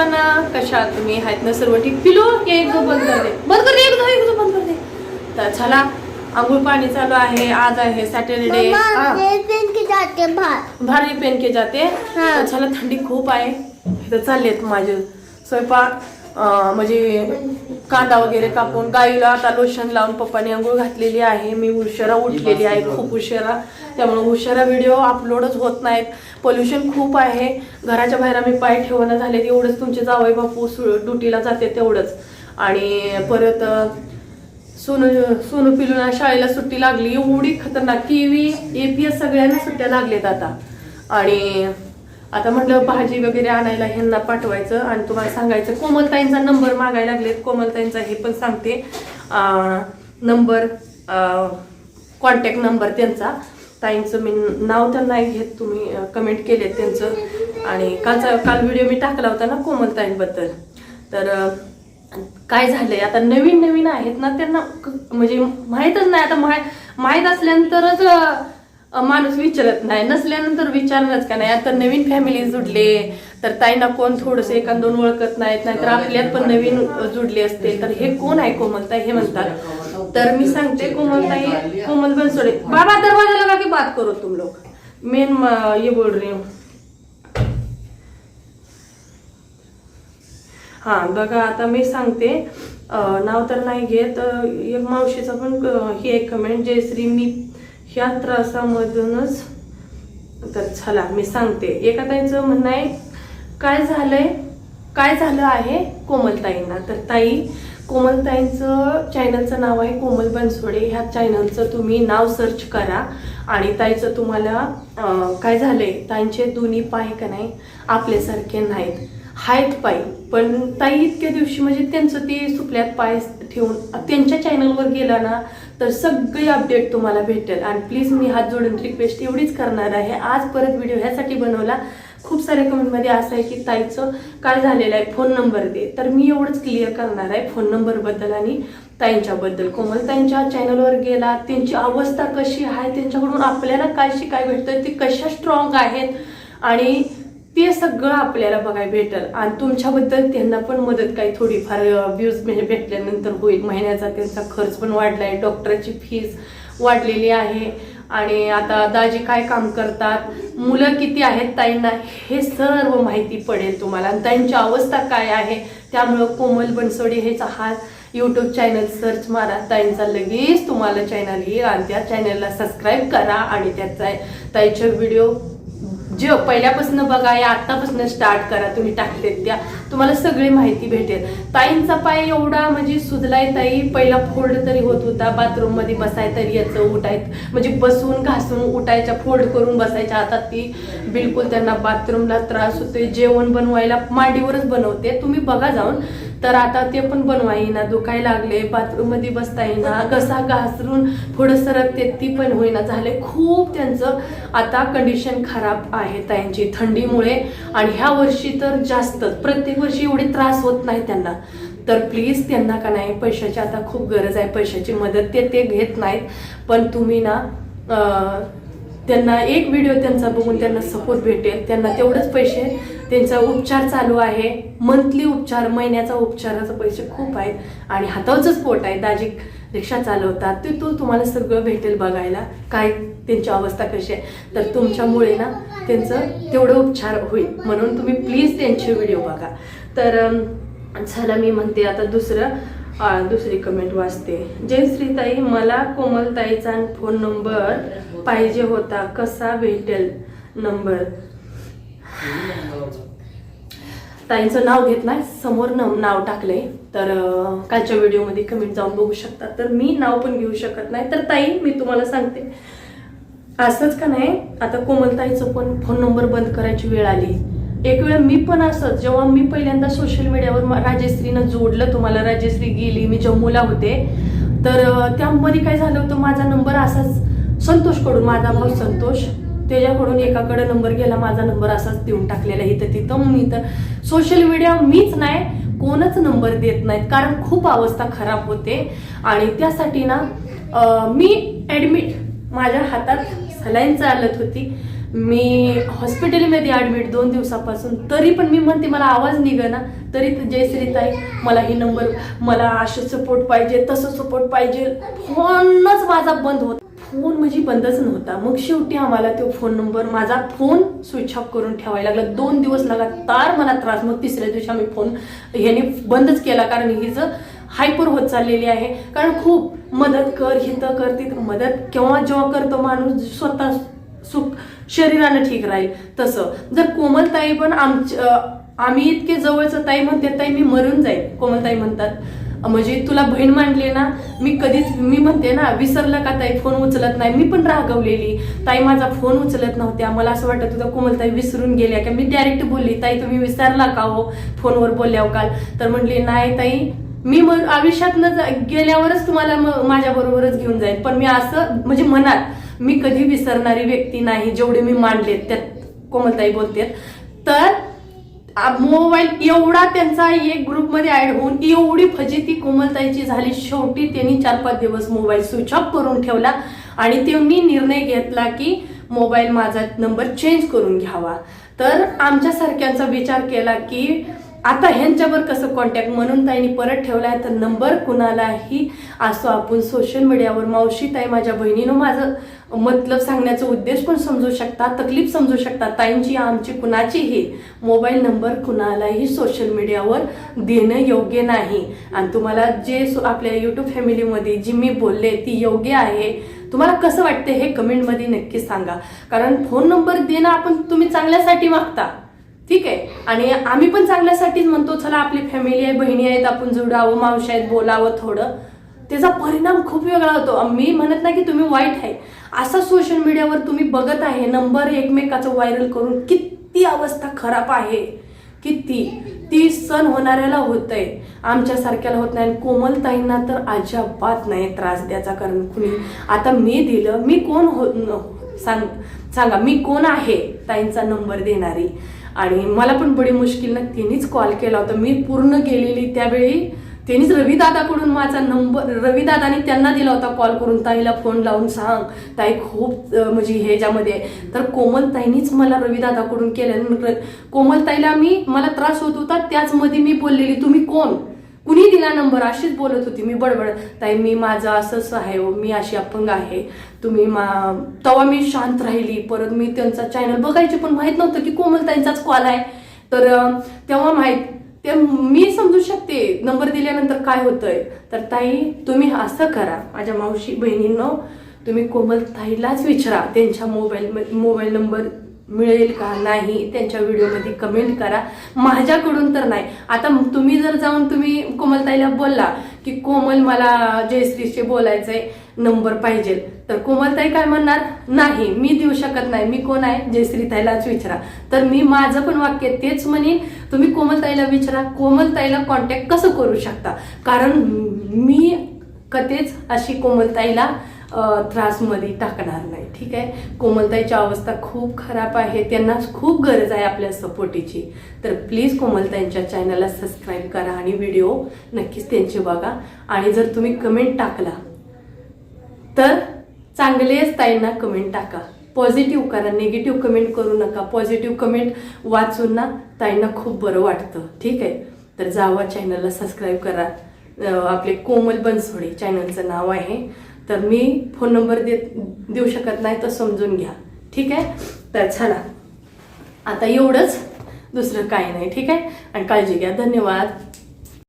सर्वांना कशा तुम्ही आहेत ना सर्व ठीक? पिलो की एक जो बंद कर दे. बंद कर दे एक जो एक जो बंद कर दे. तर चला आंघोळ पाणी चालू आहे. आज आहे सॅटरडे भारी पेन के जाते. तर चला थंडी खूप आहे. इथं चाललेत माझे स्वयंपाक. म्हणजे कांदा वगैरे कापून गाईला आता लोशन लावून पप्पाने आंघोळ घातलेली आहे. मी उशिरा उठलेली आहे खूप उशिरा. त्यामुळे उशिरा व्हिडिओ अपलोडच होत नाहीत. पोल्युशन खूप आहे. घराच्या बाहेर आम्ही पाय ठेवणं झाले एवढंच तुमचे जावई बापू ड्युटीला जाते तेवढंच. आणि परत सोनू सोनू पिलूना शाळेला सुट्टी लागली. एवढी खतरनाक किवी ए पी एस सगळ्यांना सुट्ट्या लागल्यात आता. आणि आता म्हटलं भाजी वगैरे आणायला ह्यांना पाठवायचं आणि तुम्हाला सांगायचं. कोमलताईंचा नंबर मागायला लागलेत. कोमलताईंचा हे पण सांगते. नंबर कॉन्टॅक्ट नंबर त्यांचा. ताईंचं मी नाव तर नाही घेत. तुम्ही कमेंट केलेत त्यांचं. आणि कालचा काल व्हिडिओ मी टाकला होता ना कोमलताईंबद्दल. तर काय झालंय? आता नवीन नवीन आहेत ना त्यांना क- म्हणजे माहीतच नाही. आता माह माहीत असल्यानंतरच माणूस विचारत नाही. नसल्यानंतर विचारणारच का नाही? आता नवीन फॅमिली जुडले तर ताईंना कोण थोडंसं एखाद दोन ओळखत नाहीत नाहीतर आपल्यात पण नवीन जुडले असते तर हे कोण आहे कोमलताई हे म्हणतात. तर मी सांगते कोमलताई कोमल बनसोडे बाबा दरवाजा लगा के बात करो तुम लोग मेन ये बोल रही हूँ. हा बघा आता मी सांगते. नाव तर नाही घेत. एक मावशीचा पण ही एक कमेंट जयश्री मी ह्या त्रासामधूनच तर चला मी सांगते. एका ताईचं म्हणणं आहे काय झालंय? काय झालं आहे कोमलताईंना? तर ताई कोमलताईंचं चॅनलचं नाव आहे कोमल बनसोडे. ह्या चॅनलचं तुम्ही नाव सर्च करा आणि ताईचं तुम्हाला काय काय झालंय? ताईंचे दोन्ही पाय का नाही आपल्यासारखे नाहीत. आहेत पाय. पण ताई इतक्या दिवशी म्हणजे त्यांचं ते सुपल्यात पाय ठेवून त्यांच्या चॅनलवर गेला ना तर सगळी अपडेट तुम्हाला भेटेल. आणि प्लीज मी हात जोडून रिक्वेस्ट एवढीच करणार आहे. आज परत व्हिडिओ ह्यासाठी बनवला. खूप साऱ्या कमेंटमध्ये असं आहे की ताईचं काय झालेलं आहे फोन नंबर दे. तर मी एवढंच क्लिअर करणार आहे फोन नंबरबद्दल आणि ताईंच्याबद्दल कोमल ताईंच्या चॅनलवर गेला. त्यांची अवस्था कशी आहे? त्यांच्याकडून आपल्याला काय शिकाय भेटतं ते कशा स्ट्रॉंग आहेत? आणि ते सगळं आपल्याला बघायला भेटेल. आणि तुमच्याबद्दल त्यांना पण मदत काही थोडीफार व्ह्यूज भेटल्यानंतर होईल. महिन्याचा त्यांचा खर्च पण वाढलाय. डॉक्टरची फीस वाढलेली आहे. आणि आता दाजी काय काम करतात? मुलं किती आहेत ताईंना? हे सर्व माहिती पडेल तुम्हाला. आणि ताईंची अवस्था काय आहे? त्यामुळं कोमल बनसोडे हेचा हा यूट्यूब चॅनल सर्च मारा. ताईंचा लगेच तुम्हाला चॅनल येईल. आणि त्या चॅनलला सबस्क्राईब करा. आणि त्याचा ताईचे व्हिडिओ जे पहिल्यापासून बघा या आतापासून स्टार्ट करा. तुम्ही टाकलेत त्या. तुम्हाला सगळी माहिती भेटेल. ताईंचा पाय एवढा म्हणजे सुजलाय ताई. पहिला फोल्ड तरी होत होता. बाथरूममध्ये बसाय तरी याचं उठायत म्हणजे बसून घासून उठायच्या फोल्ड करून बसायच्या. आता ती बिलकुल त्यांना बाथरूमला त्रास होतोय. जेवण बनवायला मांडीवरच बनवते. तुम्ही बघा जाऊन. तर आता ते पण बनवा दुखाय दुखायला लागले. बाथरूममध्ये बसता येईना घसा घासरून पुढं सरकते ती पण होईना. झाले खूप त्यांचं. आता कंडिशन खराब आहे त्यांची थंडीमुळे. आणि ह्या वर्षी तर जास्तच. प्रत्येक वर्षी एवढे त्रास होत नाही त्यांना. तर प्लीज त्यांना का नाही पैशाची आता खूप गरज आहे. पैशाची मदत ते ते घेत नाहीत. पण तुम्ही ना त्यांना एक व्हिडिओ त्यांचा बघून त्यांना सपोर्ट भेटेल. त्यांना तेवढंच पैसे त्यांचा उपचार चालू आहे. मंथली उपचार महिन्याचा उपचाराचे पैसे खूप आहेत. आणि हातावरच पोट आहे. दाजी रिक्षा चालवतात तिथून तुम्हाला सगळं भेटेल बघायला काय त्यांची अवस्था कशी आहे. तर तुमच्यामुळे ना त्यांचं तेवढं उपचार होईल. म्हणून तुम्ही प्लीज त्यांचे व्हिडिओ बघा. तर झालं मी म्हणते आता दुसरं दुसरी कमेंट वाचते. जय श्रीताई मला कोमलताईचा फोन नंबर पाहिजे होता. कसा भेटेल नंबर ताईंचं नाव घेत नाही समोर न नाव टाकलंय. तर कालच्या व्हिडिओमध्ये कमेंट जाऊन बघू शकता. तर मी नाव पण घेऊ शकत नाही. तर ताई मी तुम्हाला सांगते. असंच का नाही आता कोमलताईचं पण फोन नंबर बंद करायची वेळ आली. एक वेळ मी पण असंच जेव्हा मी पहिल्यांदा सोशल मीडियावर राजेश्रीनं राजश्रीनं जोडलं तुम्हाला राजश्री गेली मी जम्मूला होते तर त्यामध्ये काय झालं होतं माझा नंबर असाच संतोषकडून माझा भाऊ संतोष त्याच्याकडून एकाकडे नंबर गेला माझा नंबर असाच देऊन टाकलेला इथं तिथं मी तर सोशल मीडिया मीच नाही कोणच नंबर देत नाहीत. कारण खूप अवस्था खराब होते. आणि त्यासाठी ना मी ॲडमिट माझ्या हातात सलाईन चालत होती. मी हॉस्पिटलमध्ये ॲडमिट दोन दिवसापासून. तरी पण मी म्हणते मला आवाज निघना. तरी जयश्री ताई मला ही नंबर मला असं सपोर्ट पाहिजे तसं सपोर्ट पाहिजे. फोनच माझा बंद होता. फोन म्हणजे बंदच नव्हता. मग शेवटी आम्हाला तो फोन नंबर माझा फोन स्विच ऑफ करून ठेवायला लागला. दोन दिवस लगातार मला त्रास. मग तिसऱ्या दिवशी आम्ही फोन ह्याने बंदच केला कारण हिचं हायपर होत चाललेली आहे. कारण खूप मदत कर हिथं कर तिथं मदत. केव्हा जेव्हा करतो माणूस स्वतः सुख शरीरानं ठीक राहील. तसं. जर कोमलताई पण आमच्या आम्ही इतके जवळचं ताई म्हणते ताई मी मरून जाईल कोमलताई म्हणतात. म्हणजे तुला बहीण मांडली ना मी कधीच मी म्हणते ना विसरलं का ताई फोन उचलत नाही. मी पण रागवलेली. ताई माझा फोन उचलत नव्हत्या. मला असं वाटत होतं कोमलताई विसरून गेल्या का? मी डायरेक्ट बोलली ताई तुम्ही विसरला का हो? फोनवर बोलल्यावर काल. तर म्हणली नाही ताई मी मग आयुष्यातनं गेल्यावरच तुम्हाला माझ्या बरोबरच घेऊन जाईल. पण मी असं म्हणजे मनात मी कधी विसरणारी व्यक्ती नाही जेवढे मी मांडले त्यात कोमलताई बोलते तर मोबाईल एवढा त्यांचा एक ग्रुपमध्ये ऍड होऊन एवढी फजिती कोमलताईची झाली. शेवटी त्यांनी चार पाच दिवस मोबाईल स्विच ऑफ करून ठेवला आणि ते मी निर्णय घेतला की मोबाईल माझा नंबर चेंज करून घ्यावा. तर आमच्यासारख्यांचा विचार केला की आता ह्यांच्यावर कसं कॉन्टॅक्ट म्हणून ताईने परत ठेवलाय. तर नंबर कुणालाही? असो आपण सोशल मीडियावर मावशी ताई माझ्या बहिणीनं माझं मतलब सांगण्याचा उद्देश पण समजू शकता तकलीफ समजू शकता ताईंची आमची कुणाचीही मोबाईल नंबर कुणालाही सोशल मीडियावर देणं योग्य नाही. आणि तुम्हाला जे आपल्या युट्यूब फॅमिलीमध्ये जी मी बोलले ती योग्य आहे. तुम्हाला कसं वाटते हे कमेंटमध्ये नक्की सांगा. कारण फोन नंबर देणं आपण तुम्ही चांगल्यासाठी मागता. ठीक आहे? आणि आम्ही पण चांगल्यासाठीच म्हणतो चला आपली फॅमिली आहे बहिणी आहेत आपण जुडावं मावशी आहेत बोलावं थोडं. त्याचा परिणाम खूप वेगळा होतो. मी म्हणत नाही की तुम्ही वाईट आहे. असं सोशल मीडियावर तुम्ही बघत आहे नंबर एकमेकाचं व्हायरल करून किती अवस्था खराब आहे. किती? ती सण होणाऱ्याला होतंय. आमच्यासारख्याला होत नाही. आणि कोमलताईंना तर अजिबात नाही त्रास द्यायचा कारण कुणी. आता मी दिलं. मी कोण हो सांग सांगा. मी कोण आहे ताईंचा नंबर देणारी? आणि मला पण बडी मुश्किल ना कॉल केला होता. मी पूर्ण गेलेली त्यावेळी त्यांनीच रवीदादाकडून माझा नंबर रवीदादानी त्यांना दिला होता कॉल करून ताईला फोन लावून सांग. ताई खूप म्हणजे ह्याच्यामध्ये आहे. तर कोमल ताईनीच मला रवीदादाकडून केलं. कोमल ताईला मी मला त्रास होत होता त्याचमध्ये मी बोललेली तुम्ही कोण? कुणी दिला नंबर? अशीच बोलत होती. मी बडबड ताई मी माझं असं असं आहे हो, मी अशी अपंग आहे. तुम्ही मा तेव्हा मी शांत राहिली. परत मी त्यांचा चॅनल बघायची पण माहीत नव्हतं की कोमल ताईंचाच कॉल आहे. तर तेव्हा माहीत ते मी समजू शकते नंबर दिल्यानंतर काय होतंय. तर ताई तुम्ही असं करा. माझ्या मावशी बहिणींनो तुम्ही कोमल ताईलाच विचारा. त्यांच्या मोबाईल मोबाईल नंबर मिळेल का नाही त्यांच्या व्हिडिओमध्ये कमेंट करा. माझ्याकडून तर नाही. आता तुम्ही जर जाऊन तुम्ही कोमलताईला बोलला की कोमल मला जयश्रीशी बोलायचंय नंबर पाहिजे तर कोमलताई काय म्हणणार? नाही मी देऊ शकत नाही. मी कोण आहे? जयश्रीताईलाच विचारा. तर मी माझं पण वाक्य तेच म्हणेन. तुम्ही कोमलताईला विचारा. कोमलताईला कॉन्टॅक्ट कसं करू शकता? कारण मी कधीच अशी कोमलताईला त्रासमध्ये टाकणार नाही. ठीक आहे? कोमलताईची अवस्था खूप खराब आहे. त्यांना खूप गरज आहे आपल्या सपोर्टीची. तर प्लीज कोमलताईंच्या चॅनलला सबस्क्राईब करा आणि व्हिडिओ नक्कीच त्यांचे बघा. आणि जर तुम्ही कमेंट टाकला तर चांगलेच ताईंना कमेंट टाका. पॉझिटिव्ह करा निगेटिव्ह कमेंट करू नका. पॉझिटिव्ह कमेंट वाचून ना ताईंना खूप बरं वाटतं. ठीक आहे? तर जावा चॅनलला सबस्क्राईब करा. आपले कोमल बनसोडे चॅनलचं नाव आहे. तर मी फोन नंबर देत देऊ शकत नाही तर समजून घ्या. ठीक आहे? तर चला. आता एवढंच. दुसरं काही नाही. ठीक आहे? आणि काळजी घ्या. धन्यवाद.